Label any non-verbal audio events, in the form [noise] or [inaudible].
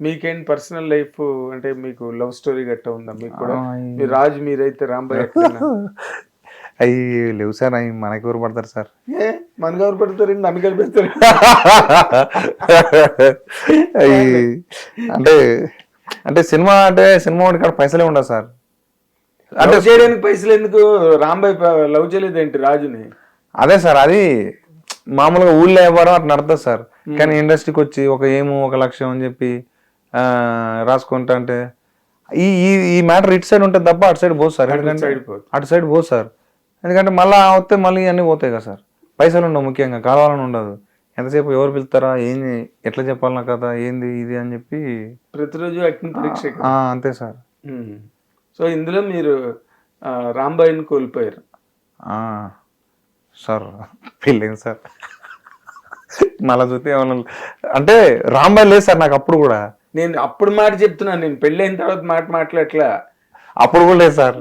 మీకేంటి personal life అంటే మీకు లవ్ స్టోరీ గట్ట ఉందా? మీకు కూడా? మీరు రాజు మీరైతే రాంబాయ్? అవి [laughs] లేవు సార్ అవి మనకి ఎవరు పడతారు సార్? ఏ? మన గౌరు పెడతారండి నన్ను కలిపేస్తారు. [laughs] అవి అంటే అంటే సినిమా అంటే సినిమా వాడి కాడ పైసలే ఉండవు సార్. అంటే చేయడానికి పైసలు ఎందుకు? రాంబాయ్ లవ్ చేయలేదేంటి రాజుని? అదే సార్ అది మామూలుగా ఊళ్ళో ఎవరో అట్లా నడుతుంది సార్. కానీ ఇండస్ట్రీకి వచ్చి ఒక ఏమో ఒక లక్ష్యం అని చెప్పి రాసుకుంటా అంటే ఈ ఈ ఈ మ్యాటర్ ఇటు సైడ్ ఉంటుంది తప్ప అటు సైడ్ పోదు సార్. ఎందుకంటే. అటు సైడ్ పోదు సార్. ఎందుకంటే మళ్ళీ వస్తే మళ్ళీ అన్నీ పోతాయి కదా సార్. పైసలు ఉండవు ముఖ్యంగా కావాలని ఉండదు. ఎంతసేపు ఎవరు పిలుస్తారా? ఏంది ఎట్లా చెప్పాలన్నా కదా ఏంది ఇది అని చెప్పి ప్రతిరోజు యాక్టింగ్ పరీక్ష అంతే సార్. సో ఇందులో మీరు రాంబాయిని కోల్పోయారు. సార్ పెళ్ళింది సార్. మళ్ళా చూస్తే ఏమన్నా అంటే రాంబాయ్ లేదు సార్ నాకు అప్పుడు కూడా. నేను అప్పుడు మాట చెప్తున్నాను నేను పెళ్ళైన తర్వాత మాట మాట్లాడట్లా. అప్పుడు కూడా లేదు సార్.